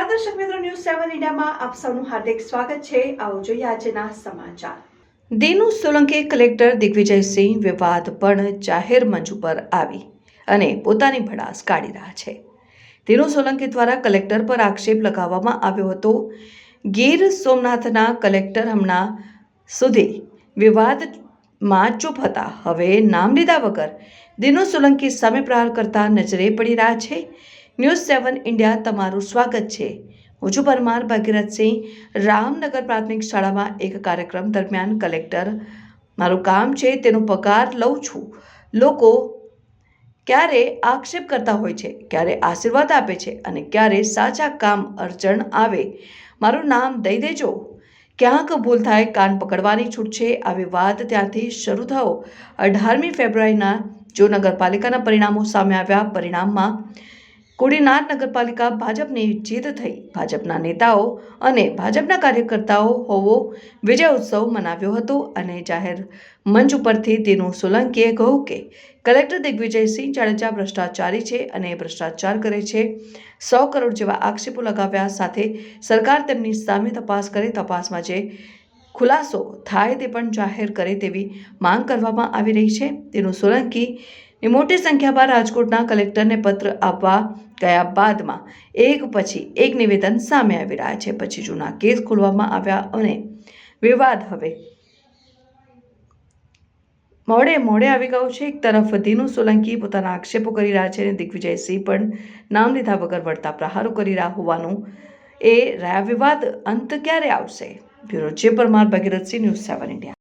ન્યૂઝમાં આપ સૌનું હાર્દિક સ્વાગત છે. આવો જોઈએ આજના સમાચાર. દિનુ સોલંકી કલેક્ટર દિગ્વિજયસિંહ વિવાદ પણ જાહેર મંચ ઉપર આવી અને પોતાની ભડાસ કાઢી રહ્યા છે. દિનુ સોલંકી દ્વારા કલેક્ટર પર આક્ષેપ લગાવવામાં આવ્યો હતો. ગીર સોમનાથના કલેક્ટર હમણાં સુધી વિવાદમાં ચૂપ હતા. હવે નામ લીધા વગર દિનુ સોલંકી સામે પ્રહાર કરતા નજરે પડી રહ્યા છે. ન્યૂઝ સેવન ઇન્ડિયા તમારું સ્વાગત છે. હું છું પરમાર ભગીરથસિંહ રામનગર પ્રાથમિક શાળામાં એક કાર્યક્રમ દરમિયાન કલેક્ટર, મારું કામ છે તેનો પગાર લઉં છું. લોકો ક્યારે આક્ષેપ કરતા હોય છે, ક્યારે આશીર્વાદ આપે છે અને ક્યારે સાચા કામ અર્ચણ આવે. મારું નામ દઈ દેજો. ક્યાંક ભૂલ થાય, કાન પકડવાની છૂટ છે, આવી વાત ત્યાંથી શરૂ થયો અઢારમી ફેબ્રુઆરીના જો નગરપાલિકાના પરિણામો સામે આવ્યા, પરિણામમાં કોડીનાર નગરપાલિકા ભાજપની જીત થઈ. ભાજપના નેતાઓ અને ભાજપના કાર્યકર્તાઓ હોવો વિજય ઉત્સવ મનાવ્યો હતો અને જાહેર મંચ ઉપરથી તેનું સોલંકીએ કહ્યું કે, કલેક્ટર દિગ્વિજયસિંહ જાડેજા ભ્રષ્ટાચારી છે અને ભ્રષ્ટાચાર કરે છે. સો કરોડ જેવા આક્ષેપો લગાવ્યા સાથે સરકાર તેમની સામે તપાસ કરે, તપાસમાં જે ખુલાસો થાય તે પણ જાહેર કરે તેવી માંગ કરવામાં આવી રહી છે. તેનું સોલંકી મોટી સંખ્યામાં રાજકોટના કલેક્ટરને પત્ર આપવા ગયા બાદમાં એક પછી એક નિવેદન સામે આવી રહ્યા છે. પછી જૂના કેસ ખોલવામાં આવ્યા અને વિવાદ હવે મોડે મોડે આવી ગયો છે. એક તરફ દીનુ સોલંકી પોતાના આક્ષેપો કરી રહ્યા છે અને દિગ્વિજયસિંહ પણ નામ લીધા વગર વળતા પ્રહારો કરી રહ્યા હોવાનું એ રહ્યા વિવાદ અંત ક્યારે આવશે? બ્યુરો જે Parmar Bhagirathsinh news seven India.